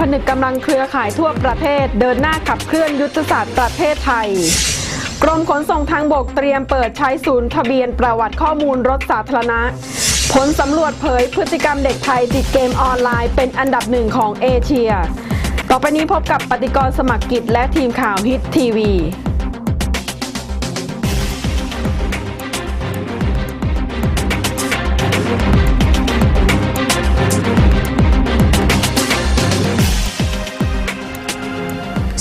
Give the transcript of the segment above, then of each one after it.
ผนึกกำลังเครือข่ายทั่วประเทศ เดินหน้าขับเคลื่อนยุทธศาสตร์ประเทศไทย กรมขนส่งทางบกเตรียมเปิดใช้ศูนย์ทะเบียนประวัติข้อมูลรถสาธารณะ ผลสำรวจเผยพฤติกรรมเด็กไทยติดเกมออนไลน์เป็นอันดับหนึ่งของเอเชีย ต่อไปนี้พบกับปฏิกรสมัครกิจและทีมข่าวฮิตทีวี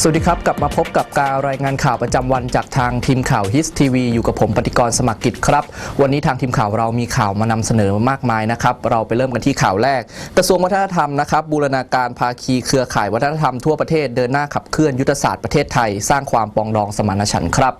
วัสดีครับ กลับมาพบกับการรายงานข่าวประจำวันจากทางทีมข่าวฮิสทีวีอยู่กับผมปฏิกรสมัครกิจครับ วันนี้ทางทีมข่าวเรามีข่าวมานำเสนอมากมายนะครับ เราไปเริ่มกันที่ข่าวแรก กระทรวงวัฒนธรรมนะครับบูรณาการภาคีเครือข่ายวัฒนธรรมทั่วประเทศเดินหน้าขับเคลื่อนยุทธศาสตร์ประเทศไทย สร้างความปองดองสมานฉันท์ครับ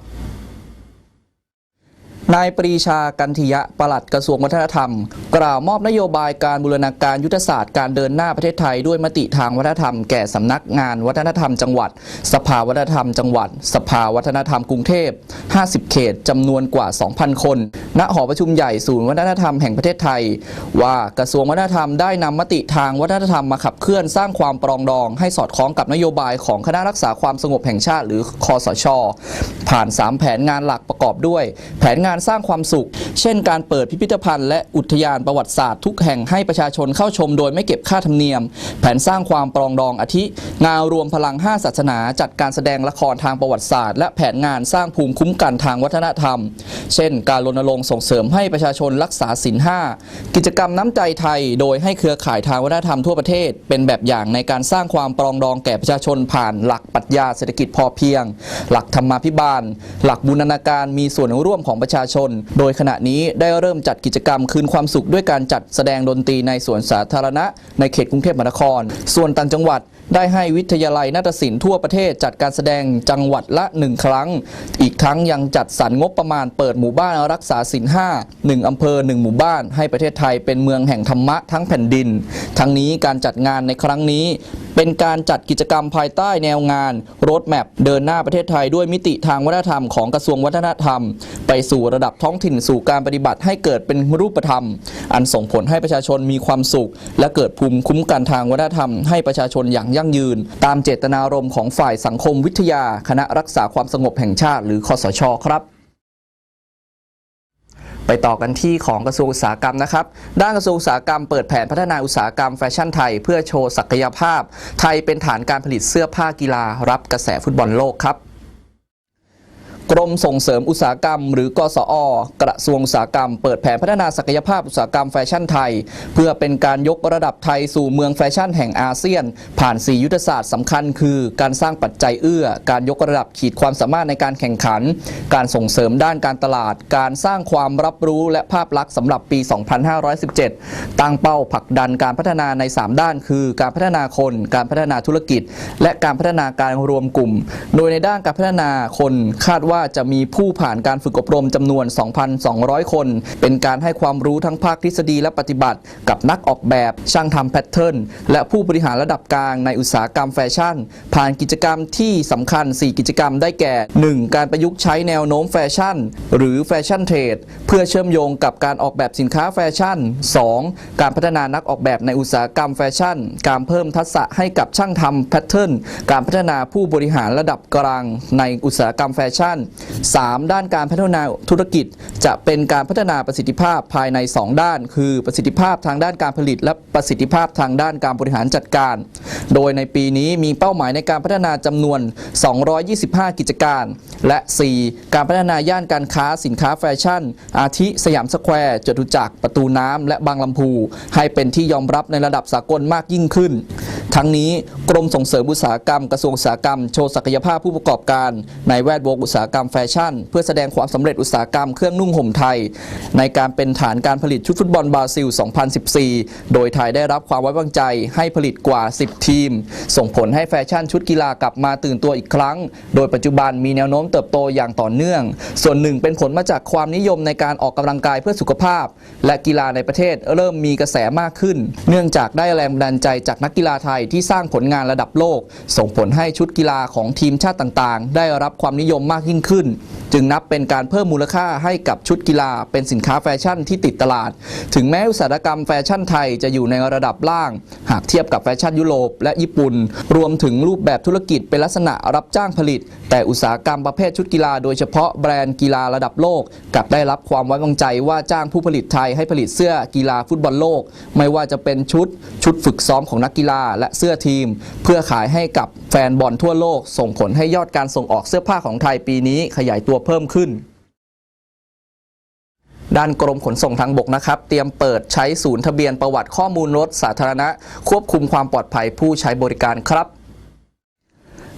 นายปรีชากันทิยะปลัดกระทรวงวัฒนธรรม กล่าวมอบนโยบายการบูรณาการยุทธศาสตร์การเดินหน้าประเทศไทยด้วยมติทางวัฒนธรรมแก่สำนักงานวัฒนธรรมจังหวัด สภาวัฒนธรรมจังหวัด สภาวัฒนธรรมกรุงเทพ 50 เขตจำนวนกว่า 2,000 คน ณหอประชุมใหญ่ศูนย์วัฒนธรรมแห่งประเทศไทย ว่ากระทรวงวัฒนธรรมได้นำมติทางวัฒนธรรมมาขับเคลื่อนสร้างความปรองดองให้สอดคล้องกับนโยบายของคณะรักษาความสงบแห่งชาติ หรือคอสช ผ่าน 3 แผนงานหลักประกอบด้วย แผนงานสร้างความสุข เช่นการเปิดพิพิธภัณฑ์และอุทยานประวัติศาสตร์ทุกแห่งให้ประชาชนเข้าชมโดยไม่เก็บค่าธรรมเนียม แผนสร้างความปรองดองอาทิงานรวมพลัง 5 ศาสนา จัดการแสดงละครทางประวัติศาสตร์ และแผนงานสร้างภูมิคุ้มกันทางวัฒนธรรม เช่น การรณรงค์ส่งเสริมให้ประชาชนรักษาศีลห้ากิจกรรมน้ำใจไทย โดยให้เครือข่ายทางวัฒนธรรมทั่วประเทศ เป็นแบบอย่างในการสร้างความปรองดองแก่ประชาชนผ่านหลักปรัชญาเศรษฐกิจพอเพียง หลักธรรมาภิบาล หลักบูรณาการมีส่วนร่วมของประชาชน โดยขณะนี้ได้เริ่มจัดกิจกรรมคืนความสุขด้วยการจัดแสดงดนตรีในสวนสาธารณะ ในเขตกรุงเทพมหานคร ส่วนต่างจังหวัด ได้ให้วิทยาลัยนาฏศิลป์ทั่วประเทศจัดการแสดงจังหวัดละหนึ่งครั้ง อีกทั้งยังจัดสรรงบประมาณเปิดหมู่บ้านรักษาศีลห้าหนึ่งอำเภอหนึ่งหมู่บ้านให้ประเทศไทยเป็นเมืองแห่งธรรมะทั้งแผ่นดิน ทั้งนี้การจัดงานในครั้งนี้เป็นการจัดกิจกรรมภายใต้แนวงานรถแมพเดินหน้าประเทศไทยด้วยมิติทางวัฒนธรรมของกระทรวงวัฒนธรรม ไปสู่ระดับท้องถิ่นสู่การปฏิบัติให้เกิดเป็นรูปธรรม อันส่งผลให้ประชาชนมีความสุข และเกิดภูมิคุ้มกันทางวัฒนธรรมให้ประชาชนอย่างยั่งยืน ตามเจตนารมณ์ของฝ่ายสังคมวิทยา คณะรักษาความสงบแห่งชาติ หรือคอสชครับไปต่อกันที่ของกระทรวงอุตสาหกรรมนะครับ ด้านกระทรวงอุตสาหกรรมเปิดแผนพัฒนาอุตสาหกรรมแฟชั่นไทย เพื่อโชว์ศักยภาพ ไทยเป็นฐานการผลิตเสื้อผ้ากีฬารับกระแสฟุตบอลโลกครับ กรมส่งเสริมอุตสาหกรรม หรือกสอ กระทรวงอุตสาหกรรม เปิดแผนพัฒนาศักยภาพอุตสาหกรรมแฟชั่นไทย เพื่อเป็นการยกระดับไทยสู่เมืองแฟชั่นแห่งอาเซียน ผ่าน 4 ยุทธศาสตร์สำคัญคือ การสร้างปัจจัยเอื้อ การยกระดับขีดความสามารถในการแข่งขัน การส่งเสริมด้านการตลาด การสร้างความรับรู้และภาพลักษณ์สำหรับปี 2517 ตั้งเป้าผลักดันการพัฒนาใน 3 ด้าน คือ การพัฒนาคน การพัฒนาธุรกิจ และการพัฒนาการรวมกลุ่ม โดยในด้านการพัฒนาคนคาดว่าาจะมีผู้ผ่านการฝึกอบรมจำนวน 2,200 คน เป็นการให้ความรู้ทั้งภาคทฤษฎีและปฏิบัติ กับนักออกแบบช่างทำแพทเทิร์นและผู้บริหารระดับกลางในอุตสาหกรรมแฟชั่น ผ่านกิจกรรมที่สำคัญ 4 กิจกรรมได้แก่ 1. การประยุกต์ใช้แนวโน้มแฟชั่น หรือแฟชั่นเทรดเพื่อเชื่อมโยงกับการออกแบบสินค้าแฟชั่น 2. การพัฒนานักออกแบบในอุตสาหกรรมแฟชั่น การเพิ่มทักษะให้กับช่างทำแพทเทิร์นการพัฒนาผู้บริหารระดับกลางในอุตสาหกรรมแฟชั่น 3. ด้านการพัฒนาธุรกิจ จะเป็นการพัฒนาประสิทธิภาพภายใน 2 ด้าน คือประสิทธิภาพทางด้านการผลิต และประสิทธิภาพทางด้านการบริหารจัดการ โดยในปีนี้มีเป้าหมายในการพัฒนาจำนวน 225 กิจการ และ 4. การพัฒนาย่านการค้าสินค้าแฟชั่น อาทิสยามสแควร์จตุจักรประตูน้ำและบางลำพู ให้เป็นที่ยอมรับในระดับสากลมากยิ่งขึ้น ทั้งนี้กรมส่งเสริมอุตสาหกรรมกระทรวงอุตสาหกรรมโชว์ศักยภาพผู้ประกอบการ ในแวดวงอุตสาหกรรมรรมแฟชั่น เพื่อแสดงความสำเร็จอุตสาหกรรมเครื่องนุ่งห่มไทย ในการเป็นฐานการผลิตชุดฟุตบอลบราซิล 2014 โดยไทยได้รับความไว้วางใจให้ผลิตกว่า 10 ทีม ส่งผลให้แฟชั่นชุดกีฬากลับมาตื่นตัวอีกครั้ง โดยปัจจุบันมีแนวโน้มเติบโตอย่างต่อเนื่อง ส่วนหนึ่งเป็นผลมาจากความนิยมในการออกกำลังกายเพื่อสุขภาพ และกีฬาในประเทศเริ่มมีกระแสมากขึ้น เนื่องจากได้แรงบันดาลใจจากนักกีฬาไทยที่สร้างผลงานระดับโลก ส่งผลให้ชุดกีฬาของทีมชาติต่างๆ ได้รับความนิยมมากยิ่งขึ้น จึงนับเป็นการเพิ่มมูลค่าให้กับชุดกีฬา เป็นสินค้าแฟชั่นที่ติดตลาด ถึงแม้อุตสาหกรรมแฟชั่นไทยจะอยู่ในระดับล่าง หากเทียบกับแฟชั่นยุโรปและญี่ปุ่น รวมถึงรูปแบบธุรกิจเป็นลักษณะรับจ้างผลิต แต่อุตสาหกรรมประเภทชุดกีฬา โดยเฉพาะแบรนด์กีฬาระดับโลกกลับได้รับความไว้วางใจว่าจ้างผู้ผลิตไทยให้ผลิตเสื้อกีฬาฟุตบอลโลก ไม่ว่าจะเป็นชุดชุดฝึกซ้อมของนักกีฬาและเสื้อทีม เพื่อขายให้กับแฟนบอลทั่วโลก ส่งผลให้ยอดการส่งออกเสื้อผ้าของไทยปีนี้ขยายตัวเพิ่มขึ้น ด้านกรมขนส่งทางบกนะครับ เตรียมเปิดใช้ศูนย์ทะเบียนประวัติข้อมูลรถสาธารณะ ควบคุมความปลอดภัยผู้ใช้บริการครับ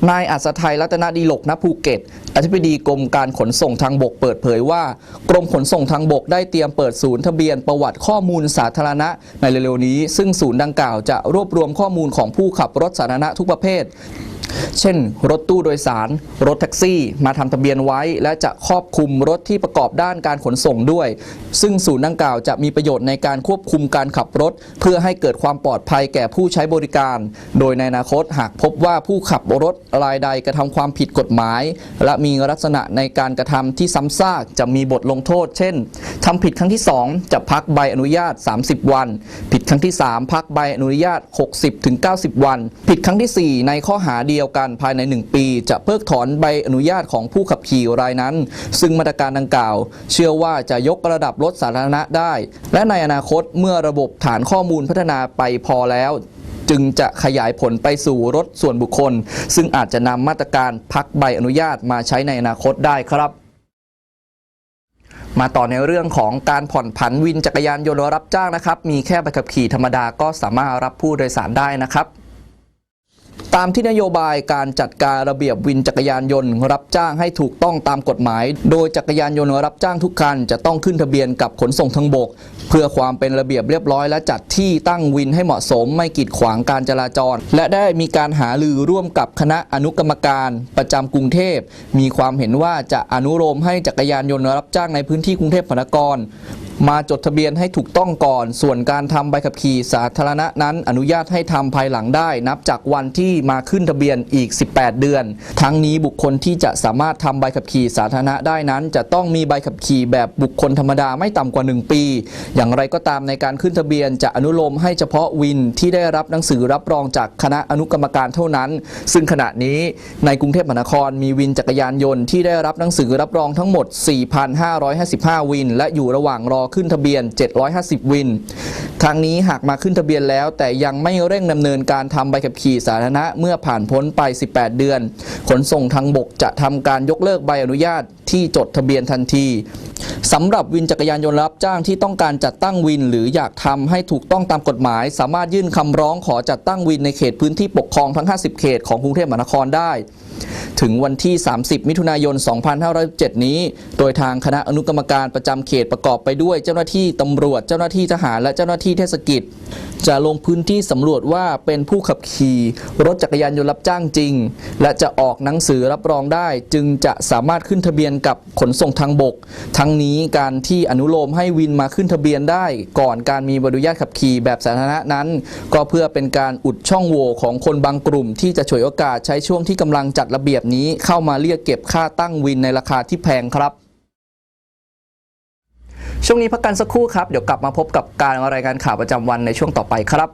นายอัศทัยรัตนดีหลกณภูเก็ต อธิบดีกรมการขนส่งทางบกเปิดเผยว่า กรมขนส่งทางบกได้เตรียมเปิดศูนย์ทะเบียนประวัติข้อมูลสาธารณะ ในเร็วๆนี้ ซึ่งศูนย์ดังกล่าวจะรวบรวมข้อมูลของผู้ขับรถสาธารณะทุกประเภท เช่น รถตู้โดยสาร รถแท็กซี่มาทำทะเบียนไว้ และจะครอบคลุมรถที่ประกอบด้านการขนส่งด้วย ซึ่งศูนย์ดังกล่าวจะมีประโยชน์ในการควบคุมการขับรถ เพื่อให้เกิดความปลอดภัยแก่ผู้ใช้บริการ โดยในอนาคตหากพบว่าผู้ขับรถรายใดกระทำความผิดกฎหมาย และมีลักษณะในการกระทำที่ซ้ำซากจะมีบทลงโทษ เช่นทำผิดครั้งที่ 2 จะพักใบอนุญาต 30 วัน ผิดครั้งที่ 3 พักใบอนุญาต 60-90 วัน ผิดครั้งทีสี่4 ในข้อหาเดียวียวกันภายใน 1 ปี จะเพิกถอนใบอนุญาตของผู้ขับขี่รายนั้น ซึ่งมาตรการดังกล่าว เชื่อว่าจะยกระดับรถสาธารณะได้ และในอนาคตเมื่อระบบฐานข้อมูลพัฒนาไปพอแล้ว จึงจะขยายผลไปสู่รถส่วนบุคคล ซึ่งอาจจะนำมาตรการพักใบอนุญาตมาใช้ในอนาคตได้ครับมาต่อในเรื่องของการผ่อนผันวินจักรยานยนต์รับจ้างนะครับ มีแค่ใบขับขี่ธรรมดาก็สามารถรับผู้โดยสารได้นะครับตามที่นโยบายการจัดการระเบียบวินจักรยานยนต์ รับจ้างให้ถูกต้องตามกฎหมาย โดยจักรยานยนต์รับจ้างทุกคัน จะต้องขึ้นทะเบียนกับขนส่งทางบก เพื่อความเป็นระเบียบเรียบร้อย และจัดที่ตั้งวินให้เหมาะสมไม่กีดขวางการจราจร และได้มีการหารือร่วมกับคณะอนุกรรมการประจำกรุงเทพ มีความเห็นว่าจะอนุโลมให้จักรยานยนต์รับจ้างในพื้นที่กรุงเทพมหานครมาจดทะเบียนให้ถูกต้องก่อน ส่วนการทำใบขับขี่สาธารณะนั้น อนุญาตให้ทำภายหลังได้ นับจากวันที่มาขึ้นทะเบียนอีก 18 เดือน ทั้งนี้บุคคลที่จะสามารถทำใบขับขี่สาธารณะได้นั้น จะต้องมีใบขับขี่แบบบุคคลธรรมดาไม่ต่ำกว่า 1 ปี อย่างไรก็ตามในการขึ้นทะเบียนจะอนุโลมให้เฉพาะวินที่ได้รับหนังสือรับรองจากคณะอนุกรรมการเท่านั้น ซึ่งขณะนี้ในกรุงเทพมหานครมีวินจักรยานยนต์ที่ได้รับหนังสือรับรองทั้งหมด 4,555 วิน และอยู่ระหว่างรอขึ้นทะเบียน 750 วินทางนี้หากมาขึ้นทะเบียนแล้ว แต่ยังไม่เร่งดำเนินการทำใบขับขี่สาธารณะเมื่อผ่านพ้นไป 18 เดือน ขนส่งทางบกจะทำการยกเลิกใบอนุญาตที่จดทะเบียนทันทีสำหรับวินจักรยานยนต์รับจ้างที่ต้องการจัดตั้งวิน หรืออยากทำให้ถูกต้องตามกฎหมาย สามารถยื่นคำร้องขอจัดตั้งวินในเขตพื้นที่ปกครองทั้ง 50 เขตของกรุงเทพมหานครได้ ถึงวันที่ 30 มิถุนายน 2507 นี้ โดยทางคณะอนุกรรมการประจำเขตประกอบไปด้วย เจ้าหน้าที่ตำรวจ เจ้าหน้าที่ทหารและเจ้าหน้าที่เทศกิจ จะลงพื้นที่สำรวจว่าเป็นผู้ขับขี่รถจักรยานยนต์รับจ้างจริง และจะออกหนังสือรับรองได้ จึงจะสามารถขึ้นทะเบียนกับขนส่งทางบก ทั้งนี้การที่อนุโลมให้วินมาขึ้นทะเบียนได้ ก่อนการมีใบอนุญาตขับขี่แบบสาธารณะนั้น ก็เพื่อเป็นการอุดช่องโหว่ของคนบางกลุ่ม ที่จะฉวยโอกาสใช้ช่วงที่กำลังจัดระเบียบนี้เข้ามาเรียกเก็บค่าตั้งวินในราคาที่แพงครับช่วงนี้พักกันสักครู่ครับ เดี๋ยวกลับมาพบกับการรายงานข่าวประจำวันในช่วงต่อไปครับ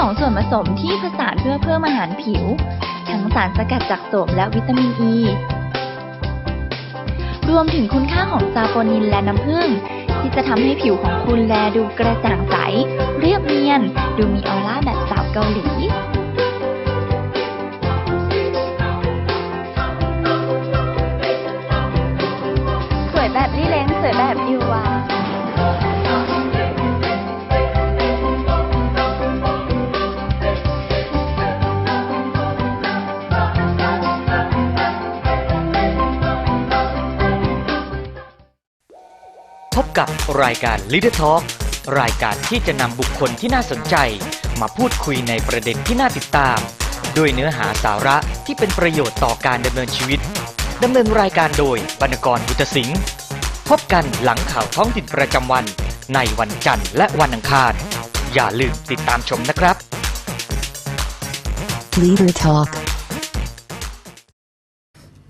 2 ส่วนผสมที่ผสานเพื่อเพิ่มอาหารผิว ทั้งสารสกัดจากโสมและวิตามินอ e, ีรวมถึงคุณค่าของซาโปนินและน้ำผึ้งที่จะทำให้ผิวของคุณแลดูกระจ่างใส เรียบเนียน ดูมีออร่าแบบสาวเกาหลี กับรายการ Leader Talk รายการที่จะนำบุคคลที่น่าสนใจ มาพูดคุยในประเด็นที่น่าติดตาม ด้วยเนื้อหาสาระที่เป็นประโยชน์ต่อการดำเนินชีวิตดำเนินรายการโดยบรรณกรบุตรสิงห์พบกันหลังข่าวท้องถิ่นประจำวัน ในวันจันทร์และวันอังคาร อย่าลืมติดตามชมนะครับ Leader Talk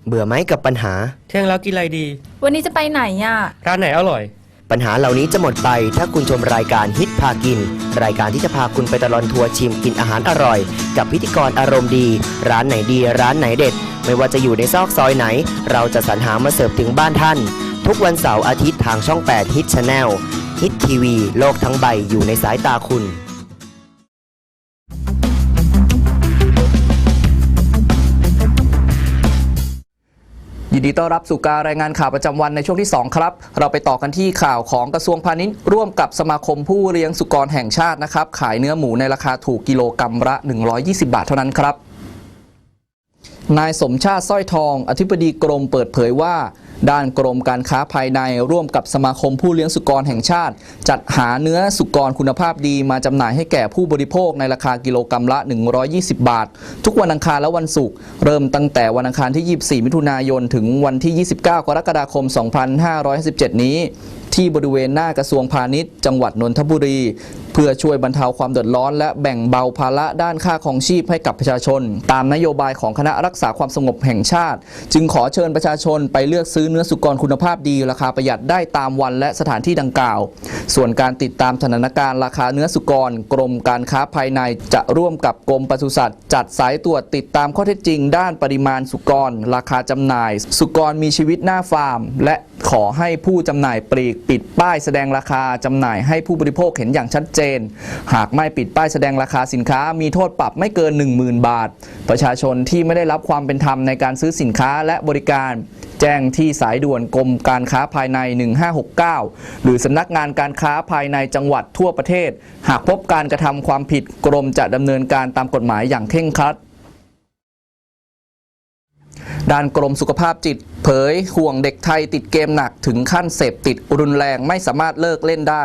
เบื่อไหมกับปัญหา เที่ยงแล้วกินอะไรดี วันนี้จะไปไหนอะ ร้านไหนอร่อย ปัญหาเหล่านี้จะหมดไปถ้าคุณชมรายการฮิตพากิน รายการที่จะพาคุณไปตลอดทัวร์ชิมกินอาหารอร่อย กับพิธีกรอารมณ์ดี ร้านไหนดี ร้านไหนเด็ด ไม่ว่าจะอยู่ในซอกซอยไหน เราจะสรรหามาเสิร์ฟถึงบ้านท่าน ทุกวันเสาร์อาทิตย์ทางช่อง 8 ฮิตชาแนลฮิตทีวีโลกทั้งใบอยู่ในสายตาคุณ นดีต้อนรับสู่การรายงานข่าวประจำวันในช่วงที่ 2 ครับ เราไปต่อกันที่ข่าวของกระทรวงพาณิชย์ ร่วมกับสมาคมผู้เลี้ยงสุกรแห่งชาตินะครับ ขายเนื้อหมูในราคาถูกกิโลกรรัมละ 120 บาทเท่านั้นครับ นายสมชาติสร้อยทอง อธิบดีกรมเปิดเผยว่า ด้านกรมการค้าภายในร่วมกับสมาคมผู้เลี้ยงสุกรแห่งชาติ จัดหาเนื้อสุกรคุณภาพดีมาจำหน่ายให้แก่ผู้บริโภคในราคากิโลกรรัมละ 120 บาท ทุกวันอังคารและวันศุกร์เริ่มตั้งแต่วันอังคารที่ 24 มิถุนายน ถึงวันที่ 29 กรกฎาคม 2517นี้ ที่บริเวณหน้ากระทรวงพาณิชย์ จังหวัดนนทบุรี เพื่อช่วยบรรเทาความเดือดร้อน และแบ่งเบาภาระด้านค่าครองชีพให้กับประชาชน ตามนโยบายของคณะรักษาความสงบแห่งชาติ จึงขอเชิญประชาชนไปเลือกซื้อเนื้อสุกรคุณภาพดี ราคาประหยัดได้ตามวันและสถานที่ดังกล่าว ส่วนการติดตามสถานการณ์ราคาเนื้อสุกร กรมการค้าภายในจะร่วมกับกรมปศุสัตว์จัดสายตรวจติดตามข้อเท็จจริง ด้านปริมาณสุกร ราคาจำหน่าย สุกรมีชีวิตหน้าฟาร์ม และขอให้ผู้จำหน่ายปลีกปิดป้ายแสดงราคาจำหน่ายให้ผู้บริโภคเห็นอย่างชัดเจน หากไม่ปิดป้ายแสดงราคาสินค้ามีโทษปรับไม่เกิน 10,000 บาท ประชาชนที่ไม่ได้รับความเป็นธรรมในการซื้อสินค้าและบริการ แจ้งที่สายด่วนกรมการค้าภายใน 1569 หรือสำนักงานการค้าภายในจังหวัดทั่วประเทศ หากพบการกระทำความผิดกรมจะดำเนินการตามกฎหมายอย่างเคร่งครัด ด้านกรมสุขภาพจิต เผยห่วงเด็กไทยติดเกมหนักถึงขั้นเสพติดรุนแรงไม่สามารถเลิกเล่นได้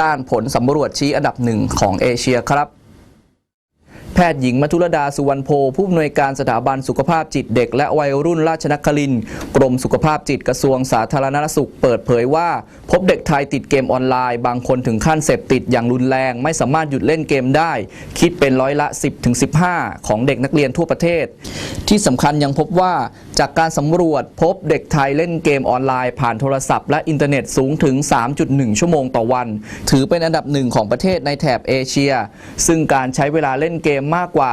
ด้านผลสำรวจชี้อันดับหนึ่งของเอเชียครับ แพทย์หญิงมัทุรดาสุวรรณโพผู้อำนวยการสถาบันสุขภาพจิตเด็ก และวัยรุ่นราชนครินกรมสุขภาพจิตกระทรวงสาธารณสุข เปิดเผยว่า พบเด็กไทยติดเกมออนไลน์ บางคนถึงขั้นเสพติดอย่างรุนแรง ไม่สามารถหยุดเล่นเกมได้ คิดเป็นร้อยละ 10-15 ของเด็กนักเรียนทั่วประเทศ ที่สำคัญยังพบว่าจากการสำรวจพบเด็กไทยเล่นเกมออนไลน์ ผ่านโทรศัพท์และอินเทอร์เน็ตสูงถึง 3.1 ชั่วโมงต่อวัน ถือเป็นอันดับหนึ่งของประเทศในแถบเอเชีย ซึ่งการใช้เวลาเล่นเกมมากกว่า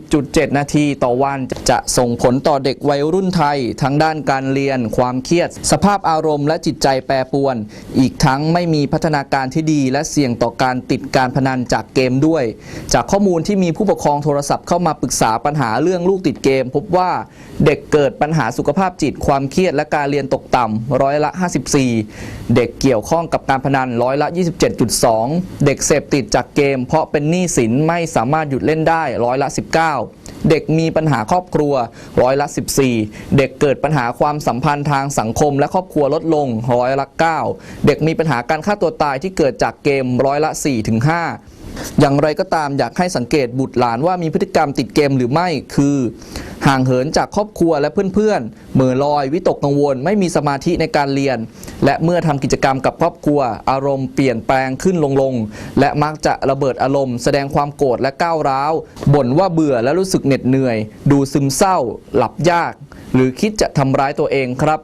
60.7 นาทีต่อวัน จะส่งผลต่อเด็กวัยรุ่นไทย ทั้งด้านการเรียน ความเครียด สภาพอารมณ์และจิตใจแปรปรวน อีกทั้งไม่มีพัฒนาการที่ดี และเสี่ยงต่อการติดการพนันจากเกมด้วย จากข้อมูลที่มีผู้ปกครองโทรศัพท์เข้ามาปรึกษาปัญหาเรื่องลูกติดเกม พบว่าเด็กเกิดปัญหาสุขภาพจิต ความเครียดและการเรียนตกต่ำร้อยละ 54 เด็กเกี่ยวข้องกับการพนันร้อยละ 27.2 เด็กเสพติดจากเกม เพราะเป็นหนี้สินไม่สามารถหยุดเล่นได้ร้อยละ 19 เด็กมีปัญหาครอบครัวร้อยละ 14 เด็กเกิดปัญหาความสัมพันธ์ทางสังคมและครอบครัวลดลงร้อยละ 9 เด็กมีปัญหาการฆ่าตัวตายที่เกิดจากเกมร้อยละ4ถึง5 อย่างไรก็ตามอยากให้สังเกตบุตรหลานว่ามีพฤติกรรมติดเกมหรือไม่คือ ห่างเหินจากครอบครัวและเพื่อนๆเหม่อลอยวิตกกังวล ไม่มีสมาธิในการเรียน และเมื่อทำกิจกรรมกับครอบครัว อารมณ์เปลี่ยนแปลงขึ้นลงลงๆและมักจะระเบิดอารมณ์ แสดงความโกรธและก้าวร้าวบ่นว่าเบื่อและรู้สึกเหน็ดเหนื่อย ดูซึมเศร้า หลับยาก หรือคิดจะทำร้ายตัวเองครับ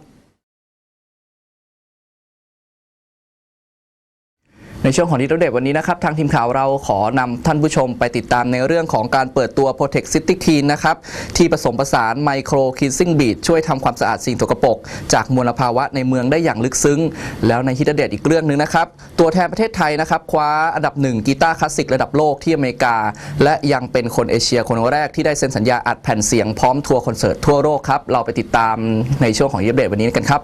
ในช่วงของดิจิทัลเดวันนี้นะครับ ทางทีมข่าวเราขอนำท่านผู้ชมไปติดตามในเรื่องของการเปิดตัว Protect City Clean นะครับ ที่ผสมผสานไมโครคินซิ่งบีดช่วยทำความสะอาดสิ่งสกปรกจากมลภาวะในเมืองได้อย่างลึกซึ้ง แล้วในฮิตเดตอีกเรื่องหนึ่งนะครับ ตัวแทนประเทศไทยนะครับ คว้าอันดับหนึ่งกีตาร์คลาสสิกระดับโลกที่อเมริกา และยังเป็นคนเอเชียคนแรกที่ได้เซ็นสัญญาอัดแผ่นเสียงพร้อมทัวร์คอนเสิร์ตทั่วโลกครับเราไปติดตามในช่วงของฮิตเดตวันนี้กันครับ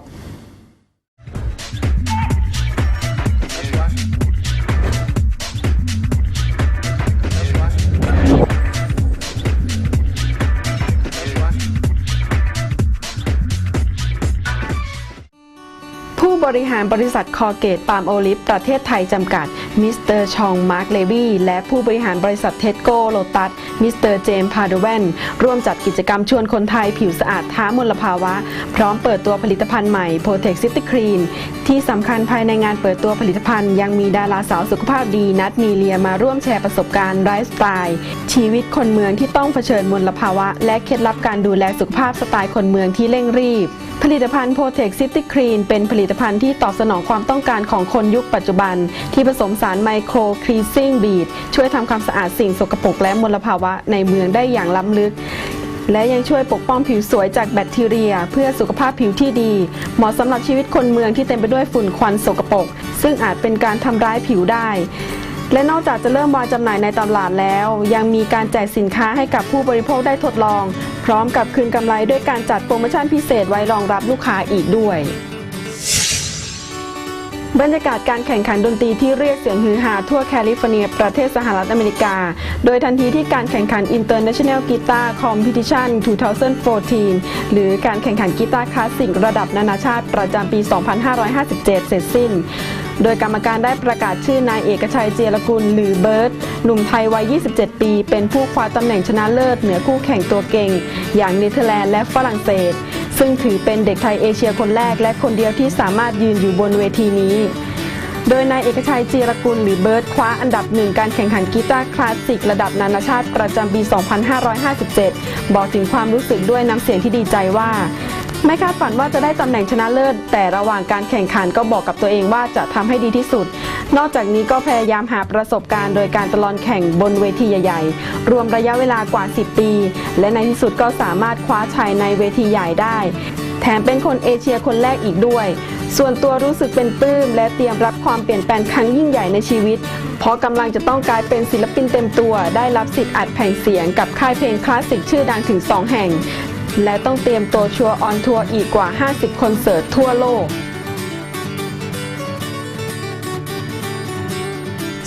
ริหารบริษัทคอเกตปาล์มโอลิฟประเทศไทยจำกัด มิสเตอร์ชองมาร์คเลวีและผู้บริหารบริษัทเทสโกโลตัส มิสเตอร์เจมส์พาโดแวนร่วมจัดกิจกรรมชวนคนไทยผิวสะอาดท้ามลภาวะ พร้อมเปิดตัวผลิตภัณฑ์ใหม่ Protect City Clean ที่สำคัญภายในงานเปิดตัวผลิตภัณฑ์ ยังมีดาราสาวสุขภาพดีนัดมีเลียมาร่วมแชร์ประสบการณ์ไลฟ์สไตล์ชีวิตคนเมืองที่ต้องเผชิญมลภาวะ และเคล็ดลับการดูแลสุขภาพสไตล์คนเมืองที่เร่งรีบ ผลิตภัณฑ์ Protect City Clean เป็นผลิตภัณฑ์ที่ตอบสนองความต้องการของคนยุคปัจจุบัน ที่ผสมสารไมโครครีซิ่งบีดช่วยทำความสะอาดสิ่งสกปรกและมลภาวะในเมืองได้อย่างล้ำลึก และยังช่วยปกป้องผิวสวยจากแบคทีเรีย เพื่อสุขภาพผิวที่ดี เหมาะสำหรับชีวิตคนเมืองที่เต็มไปด้วยฝุ่นควันสกปรกซึ่งอาจเป็นการทำร้ายผิวได้ และนอกจากจะเริ่มวางจำหน่ายในตลาดแล้ว ยังมีการแจกสินค้าให้กับผู้บริโภคได้ทดลอง พร้อมกับคืนกำไรด้วยการจัดโปรโมชั่นพิเศษไว้รองรับลูกค้าอีกด้วย บรรยากาศการแข่งขันดนตรีที่เรียกเสียงฮือฮาทั่วแคลิฟอร์เนีย ประเทศสหรัฐอเมริกา โดยทันทีที่การแข่งขัน International Guitar Competition 2014 หรือการแข่งขันกีตาร์คลาสสิกระดับนานาชาติประจำปี 2557 เสร็จสิ้น โดยกรรมการได้ประกาศชื่อนายเอกชัยเจรกุลหรือเบิร์ตหนุ่มไทยวัย 27 ปี เป็นผู้คว้าตำแหน่งชนะเลิศเหนือคู่แข่งตัวเก่ง อย่างเนเธอร์แลนด์และฝรั่งเศส ซึ่งถือเป็นเด็กไทยเอเชียคนแรกและคนเดียวที่สามารถยืนอยู่บนเวทีนี้โดยนายเอกชัยจีรกุลหรือเบิร์ตคว้าอันดับหนึ่งการแข่งขันกีตาร์คลาสสิกระดับนานาชาติประจำปี 2557 บอกถึงความรู้สึกด้วยน้ำเสียงที่ดีใจว่า ไม่คาดฝันว่าจะได้ตำแหน่งชนะเลิศ แต่ระหว่างการแข่งขันก็บอกกับตัวเองว่าจะทำให้ดีที่สุด นอกจากนี้ก็พยายามหาประสบการณ์โดยการตลอนแข่งบนเวทีใหญ่ๆ รวมระยะเวลากว่า 10 ปี และในที่สุดก็สามารถคว้าชัยในเวทีใหญ่ได้ แถมเป็นคนเอเชียคนแรกอีกด้วย ส่วนตัวรู้สึกเป็นปลื้มและเตรียมรับความเปลี่ยนแปลงครั้งยิ่งใหญ่ในชีวิต เพราะกำลังจะต้องกลายเป็นศิลปินเต็มตัว ได้รับสิทธิ์อัดแผ่นเสียงกับค่ายเพลงคลาสสิกชื่อดังถึง 2 แห่ง และต้องเตรียมตัวชัวร์ออนทัวร์อีกกว่า 50 คอนเสิร์ตทั่วโลก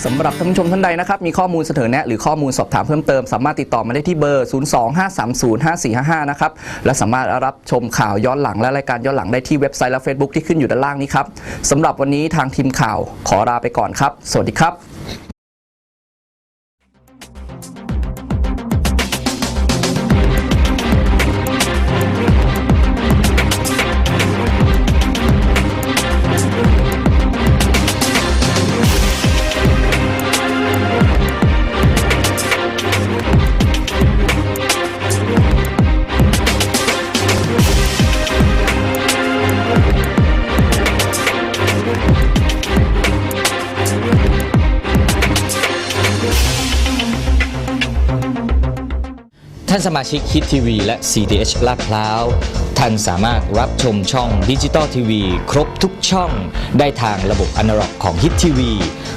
สำหรับท่านผู้ชมท่านใดนะครับ มีข้อมูลเสนอแนะ หรือข้อมูลสอบถามเพิ่มเติม สามารถติดต่อมาได้ที่เบอร์ 025305455 นะครับ และสามารถรับชมข่าวย้อนหลังและรายการย้อนหลังได้ที่เว็บไซต์และ Facebook ที่ขึ้นอยู่ด้านล่างนี้ครับสำหรับวันนี้ทางทีมข่าวขอลาไปก่อนครับ สวัสดีครับ ท่านสมาชิกฮิตทีวีและ CDH ลาดพร้าว ท่านสามารถรับชมช่องดิจิตอลทีวีครบทุกช่อง ได้ทางระบบอนาล็อกของฮิตทีวี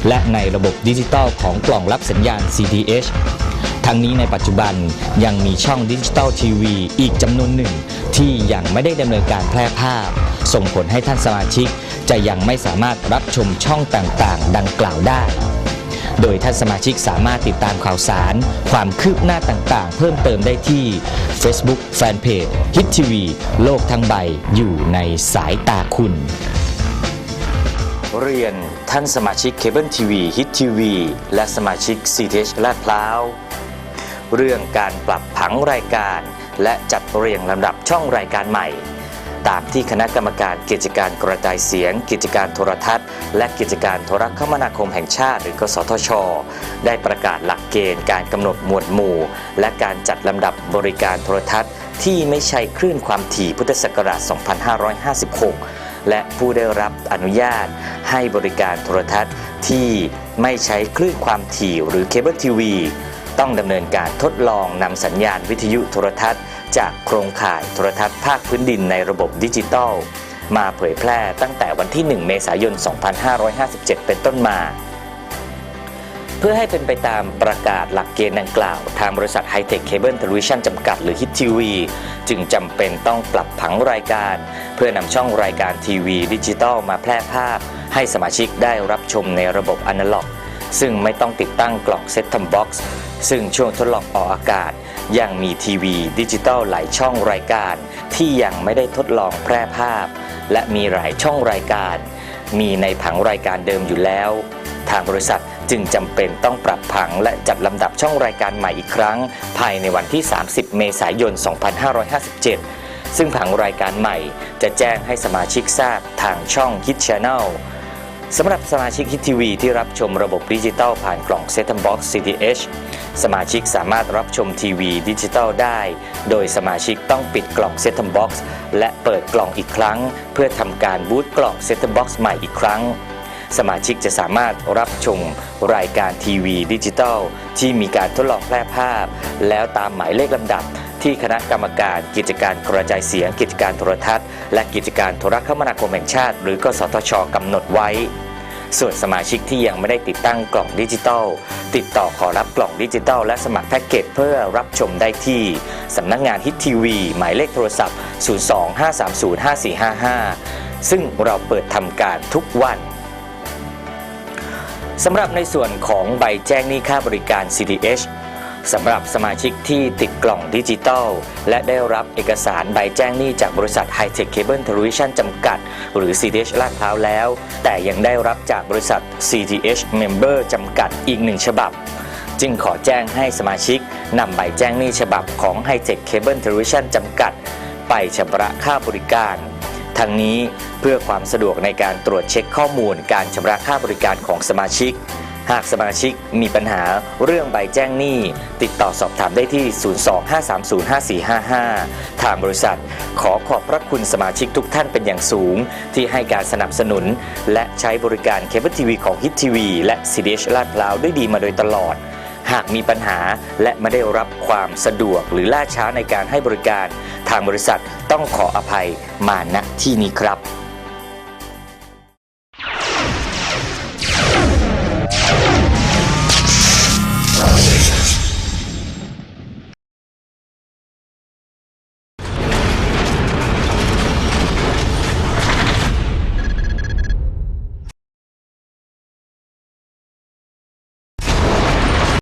และในระบบดิจิตอลของกล่องรับสัญญาณ CDH ทั้งนี้ในปัจจุบันยังมีช่องดิจิตอลทีวีอีกจำนวนหนึ่ง ที่ยังไม่ได้ดำเนินการแพร่ภาพ ส่งผลให้ท่านสมาชิกจะยังไม่สามารถรับชมช่องต่างๆ ดังกล่าวได้ โดยท่านสมาชิกสามารถติดตามข่าวสาร ความคืบหน้าต่างๆ เพิ่มเติมได้ที่ Facebook Fanpage Hit TV โลกทั้งใบอยู่ในสายตาคุณ เรียนท่านสมาชิกเคเบิลทีวีฮิตทีวีและสมาชิก CTH ลาดพร้าวเรื่องการปรับผังรายการ และจัดเรียงลำดับช่องรายการใหม่ ตามที่คณะกรรมการกิจการกระจายเสียง กิจการโทรทัศน์ และกิจการโทรคมนาคมแห่งชาติ หรือกสทช ได้ประกาศหลักเกณฑ์การกำหนดหมวดหมู่ และการจัดลำดับบริการโทรทัศน์ ที่ไม่ใช่คลื่นความถี่พุทธศักราช 2556 และผู้ได้รับอนุญาตให้บริการโทรทัศน์ที่ไม่ใช้คลื่นความถี่หรือเคเบิลทีวีต้องดำเนินการทดลองนำสัญญาณวิทยุโทรทัศน์ จากโครงข่ายโทรทัศน์ภาคพื้นดินในระบบดิจิตอลมาเผยแพร่ตั้งแต่วันที่ 1 เมษายน 2557 เป็นต้นมา เพื่อให้เป็นไปตามประกาศหลักเกณฑ์ดังกล่าว ทางบริษัทไฮเทคเคเบิลเทเลวิชันจำกัดหรือฮิตทีวีจึงจำเป็นต้องปรับผังรายการ เพื่อนำช่องรายการทีวีดิจิตอลมาแพร่ภาพ ให้สมาชิกได้รับชมในระบบอนาล็อก ซึ่งไม่ต้องติดตั้งกล่องเซ็ตทัมบ็อกซ์ซึ่งช่วงทดลองออกอากาศ ยังมีทีวีดิจิตอลหลายช่องรายการ ที่ยังไม่ได้ทดลองแพร่ภาพ และมีหลายช่องรายการ มีในผังรายการเดิมอยู่แล้ว ทางบริษัทจึงจำเป็นต้องปรับผังและจัดลำดับช่องรายการใหม่อีกครั้ง ภายในวันที่ 30 เมษายน 2557 ซึ่งผังรายการใหม่จะแจ้งให้สมาชิกทราบทางช่อง Hit Channel สำหรับสมาชิกฮิตทีวีที่รับชมระบบดิจิตอลผ่านกล่อง Set Box CDH สมาชิกสามารถรับชมทีวีดิจิตอลได้ โดยสมาชิกต้องปิดกล่อง Set Box และเปิดกล่องอีกครั้ง เพื่อทำการบูตกล่อง Set Box ใหม่อีกครั้ง สมาชิกจะสามารถรับชมรายการทีวีดิจิตอลที่มีการทดลองแพร่ภาพ แล้วตามหมายเลขลำดับ ที่คณะกรรมการกิจการกระจายเสียง กิจการโทรทัศน์ และกิจการโทรคมนาคมแห่งชาติ หรือกสทชกำหนดไว้ ส่วนสมาชิกที่ยังไม่ได้ติดตั้งกล่องดิจิตอลติดต่อขอรับกล่องดิจิตอลและสมัครแพ็กเกจเพื่อรับชมได้ที่สำนักงานฮิตทีวี หมายเลขโทรศัพท์ 025305455 ซึ่งเราเปิดทำการทุกวันสำหรับในส่วนของใบแจ้งหนี้ค่าบริการ CDH สำหรับสมาชิกที่ติดกล่องดิจิตอลและได้รับเอกสารใบแจ้งหนี้จากบริษัท High-Tech Cable Television จำกัด หรือ CDH ลาดพร้าวแล้ว แต่ยังได้รับจากบริษัท CDH Member จำกัดอีกหนึ่งฉบับ จึงขอแจ้งให้สมาชิกนำใบแจ้งหนี้ฉบับของ High-Tech Cable Television จำกัด ไปชำระค่าบริการทั้งนี้เพื่อความสะดวกในการตรวจเช็คข้อมูลการชำระค่าบริการของสมาชิก หากสมาชิกมีปัญหาเรื่องใบแจ้งหนี้ ติดต่อสอบถามได้ที่ 025305455 ทางบริษัทขอขอบพระคุณสมาชิกทุกท่านเป็นอย่างสูง ที่ให้การสนับสนุน และใช้บริการเคเบิลทีวีของฮิตทีวีและ CDH ลาดพร้าวด้วยดีมาโดยตลอด หากมีปัญหาและไม่ได้รับความสะดวกหรือล่าช้าในการให้บริการ ทางบริษัทต้องขออภัยมาณที่นี้ครับ